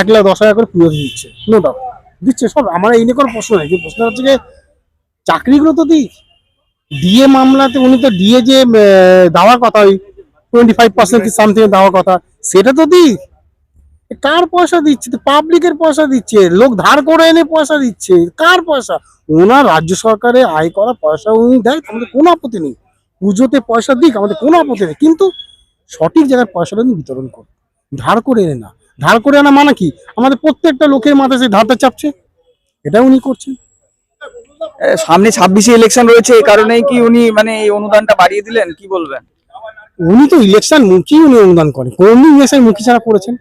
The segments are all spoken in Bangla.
এক লাখ দশ হাজার করে পুজো দিচ্ছে। নো ডাউট দিচ্ছে সব। আমার এই নিয়ে কোনো প্রশ্ন নেই। যে প্রশ্ন হচ্ছে যে, চাকরিগুলো তো দিক ডিএ মামলাতে উনি তো ডিএ যে দেওয়ার কথা, ওই টোয়েন্টি ফাইভ পার্সেন্ট সামথিং দেওয়ার কথা, সেটা তো দিই। কার পয়সা দিচ্ছে? পাবলিকের পয়সা দিচ্ছে। লোক ধার করে এনে পয়সা দিচ্ছে। কার পয়সা? ওনার রাজ্য সরকারে আয় করা পয়সা উনি দেয় আমাদের কোনো আপত্তি নেই। পুজোতে পয়সা দিক, আমাদের কোনো আপত্তি নেই। কিন্তু সঠিক জায়গায় পয়সাটা উনি বিতরণ করুন ধার করে এনে না। ধার করে আনা মানে কি? আমাদের প্রত্যেকটা লোকের মাথায় সেই ধারটা চাপছে। এটা উনি করছেন। সামনে ছাব্বিশে ইলেকশন রয়েছে এই কারণেই কি উনি মানে এই অনুদানটা বাড়িয়ে দিলেন? কি বলবেন? উনি তো ইলেকশন মুখী উনি অনুদান করেন। কোন ইলেকশন মুখী ছাড়া করেছেন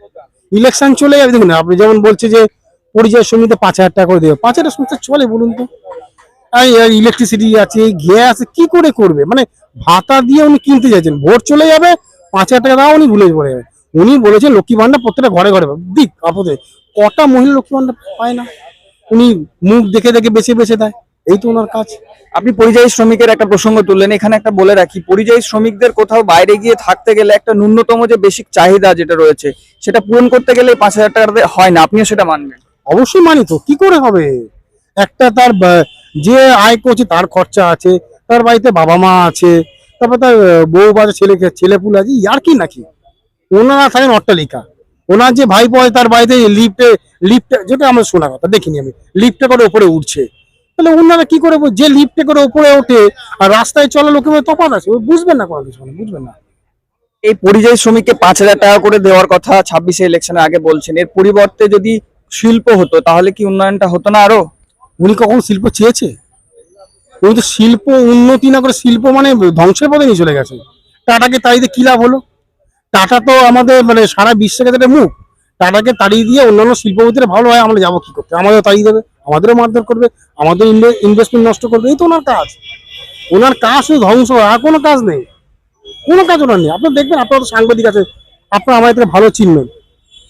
ইলেকশন চলে যাবে দেখুন আপনি যেমন বলছে যে পরিযায়ী শ্রমিকদের পাঁচ হাজার টাকা করে দেবে। পাঁচ হাজার সংস্থা চলে বলুন তো। ইলেকট্রিসিটি আছে গ্যাস কি করে করবে? মানে ভাতা দিয়ে উনি কিনতে যাচ্ছেন। ভোট চলে যাবে পাঁচ হাজার টাকা দাও উনি ভুলে পড়ে যাবে। উনি বলেছেন লক্ষ্মী ভান্ডার প্রত্যেকটা ঘরে ঘরে দিক আপদে। কটা মহিলা লক্ষ্মী ভান্ডার পায় না? উনি মুখ দেখে দেখে বেছে বেছে দেয়। এই তো ওনার কাজ। আপনি পরিযায়ী শ্রমিকের একটা প্রসঙ্গ তুললেন। এখানে একটা বলে রাখি পরিযায়ী শ্রমিকদের কোথাও বাইরে গিয়ে থাকতে গেলে একটা ন্যূনতম যে বেসিক চাহিদা যেটা রয়েছে সেটা পূরণ করতে গেলে পাঁচ হাজার টাকা হয় না। আপনিও সেটা মানবেন? অবশ্যই মানি তো। কি করে হবে? একটা তার যে আয় করছে তার খরচা আছে তার বাড়িতে বাবা মা আছে তারপর তার বউ বাচ্চা ছেলে ছেলে পুলে আছে ইয়ার কি নাকি? ওনারা থাকেন অট্টালিকা। ওনার যে ভাই পয় তার বাড়িতে লিফটে লিফটে যেটা আমরা শোনা কথা দেখিনি আমি। লিফটে করে উপরে উঠছে। তাহলে ওনারা কি করে যে লিফটে করে উপরে ওঠে আর রাস্তায় চলা লোকের তফাৎ আছে ও বুঝবেন না কোনো কিছু মানে বুঝবেন না। এই পরিযায়ী শ্রমিককে পাঁচ হাজার টাকা করে দেওয়ার কথা ছাব্বিশে ইলেকশনের আগে বলছেন। এর পরিবর্তে যদি শিল্প হতো তাহলে কি উন্নয়নটা হতো না আরও? উনি কখন শিল্প চেয়েছে? উনি তো শিল্প উন্নতি না করে শিল্প মানে ধ্বংসের পথে নিয়ে চলে গেছে টাটাকে তাড়িয়ে কি লাভ হলো? টাটা তো আমাদের মানে সারা বিশ্বের কাছে মুখ, টাটাকে তাড়িয়ে দিয়ে অন্যান্য শিল্পপতিরা ভালো হয়, আমরা যাব কি করতে? আমাদেরও তাড়িয়ে দেবে, আমাদেরও মারধর করবে, আমাদের ইনভেস্টমেন্ট নষ্ট করবে, এই তো ওনার কাজ। ওনার কাজ শুধু ধ্বংস আর কোনো কাজ নেই। কোনো কাজ ওনার নেই। আপনার দেখবেন, আপনার তো সাংবাদিক আছে, আপনার আমার থেকে ভালো চিনবেন।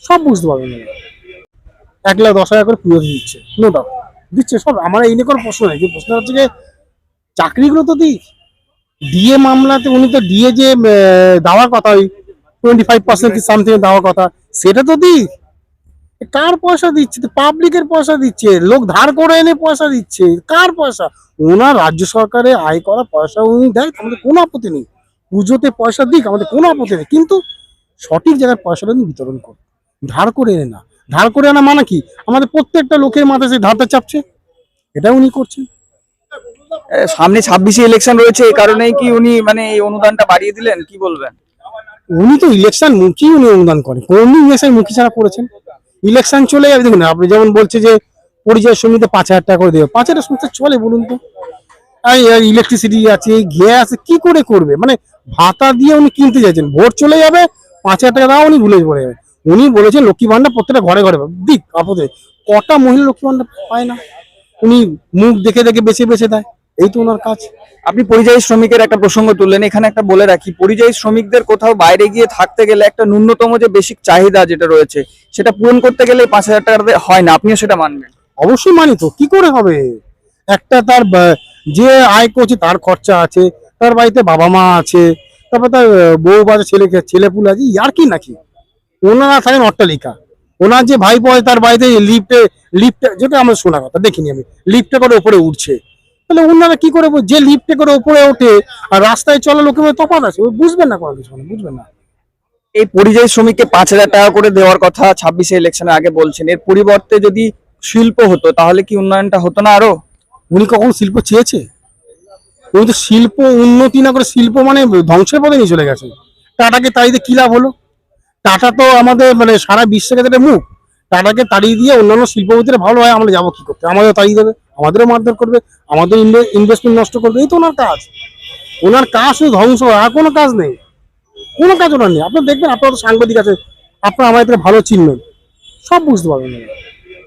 সব বুঝতে পারবেন এক লাখ দশ হাজার করে পুজো দিচ্ছে নো ডাউট দিচ্ছে সব। আমার এই নিয়ে কোনো প্রশ্ন নেই। যে প্রশ্ন হচ্ছে যে, চাকরিগুলো তো দিক। ডিএ মামলাতে উনি তো ডিএ যে দেওয়ার কথা ওই টোয়েন্টি ফাইভ পার্সেন্ট কি সামথিং দেওয়ার কথা? সেটা তো দিক কার পয়সা দিচ্ছে? পাবলিকের পয়সা দিচ্ছে। লোক ধার করে এনে পয়সা দিচ্ছে। কার পয়সা? ওনার রাজ্য সরকারে আয় করা পয়সা উনি দেয়, আমাদের কোনো আপত্তি নেই। পুজোতে পয়সা দিক, আমাদের কোনো আপত্তি নেই। কিন্তু সঠিক জায়গায় পয়সাটা উনি বিতরণ করুন। ধার করে এনে না। ধার করে আনা মানে কি? আমাদের প্রত্যেকটা লোকের মাথায় সেই ধারটা চাপছে। এটা উনি করছেন। সামনে ছাব্বিশে ইলেকশন রয়েছে, এই কারণেই কি উনি মানে এই অনুদানটা বাড়িয়ে দিলেন? কি বলবেন? উনি তো ইলেকশন মুখী উনি অনুদান করেন। কোন ইলেকশন মুখী ছাড়া করেছেন ইলেকশন চলে যাবে, দেখুন, আপনি যেমন বলছে যে পরিযায়ী শ্রমিকদের পাঁচ হাজার টাকা করে দেবে। পাঁচ হাজার সংস্থা চলে, বলুন তো। ইলেকট্রিসিটি আছে গ্যাস কি করে করবে? মানে ভাতা দিয়ে উনি কিনতে যাচ্ছেন। ভোট চলে যাবে, পাঁচ হাজার টাকা দাও, উনি ভুলে পড়ে যাবে। উনি বলেছেন, লক্ষ্মী ভান্ডার প্রত্যেকটা ঘরে ঘরে। দিক, আপদে। কটা মহিলা লক্ষ্মী ভান্ডার পায় না? উনি মুখ দেখে দেখে বেছে বেছে দেয়। এই তো ওনার কাজ। আপনি পরিযায়ী শ্রমিকের একটা প্রসঙ্গ তুললেন। এখানে একটা বলে রাখি, পরিযায়ী শ্রমিকদের কোথাও বাইরে গিয়ে থাকতে গেলে একটা ন্যূনতম যে বেসিক চাহিদা যেটা রয়েছে, সেটা পূরণ করতে গেলে পাঁচ হাজার টাকা হয় না। আপনিও সেটা মানবেন? অবশ্যই মানি তো, কি করে হবে? একটা তার যে আয় করছে তার খরচা আছে, তার বাড়িতে বাবা মা আছে, তারপর তার বউ বাচ্চা ছেলে ছেলে পুলে আছে, ইয়ার কি নাকি? ওনারা থাকেন অট্টালিকা। ওনার যে ভাই পয় তার বাড়িতে লিফটে লিফটে যেটা আমরা শোনা কথা, দেখিনি আমি লিফটে করে উপরে উঠছে। তাহলে ওনারা কি করে যে লিফটে করে উপরে ওঠে আর রাস্তায় চলা লোকের মধ্যে তফাৎ আছে। ও বুঝবেন না কোনো কিছু বুঝবেন না। এই পরিযায়ী শ্রমিককে পাঁচ হাজার টাকা করে দেওয়ার কথা ছাব্বিশে ইলেকশনের আগে বলছেন। এর পরিবর্তে যদি শিল্প হতো তাহলে কি উন্নয়নটা হতো না আরও? উনি কখন শিল্প চেয়েছে? উনি তো শিল্প উন্নতি না করে শিল্প মানে ধ্বংসের পথে নিয়ে চলে গেছে। টাটাকে তাড়িয়ে কি লাভ হলো? টাটা তো আমাদের মানে সারা বিশ্বের কাছে মুখ। টাটাকে তাড়িয়ে দিয়ে অন্যান্য শিল্পপতিরা ভালো হয় আমরা যাব কি করতে? আমাদেরও তাড়িয়ে দেবে। আমাদেরও মারধর করবে, আমাদের ইনভেস্টমেন্ট নষ্ট করবে, এই তো ওনার কাজ। ওনার কাজ শুধু ধ্বংস আর কোনো কাজ নেই। কোনো কাজ ওনার নেই। আপনার দেখবেন, আপনার সাংবাদিক আছে আপনার থেকে ভালো চিনবেন। সব বুঝতে পারবেন।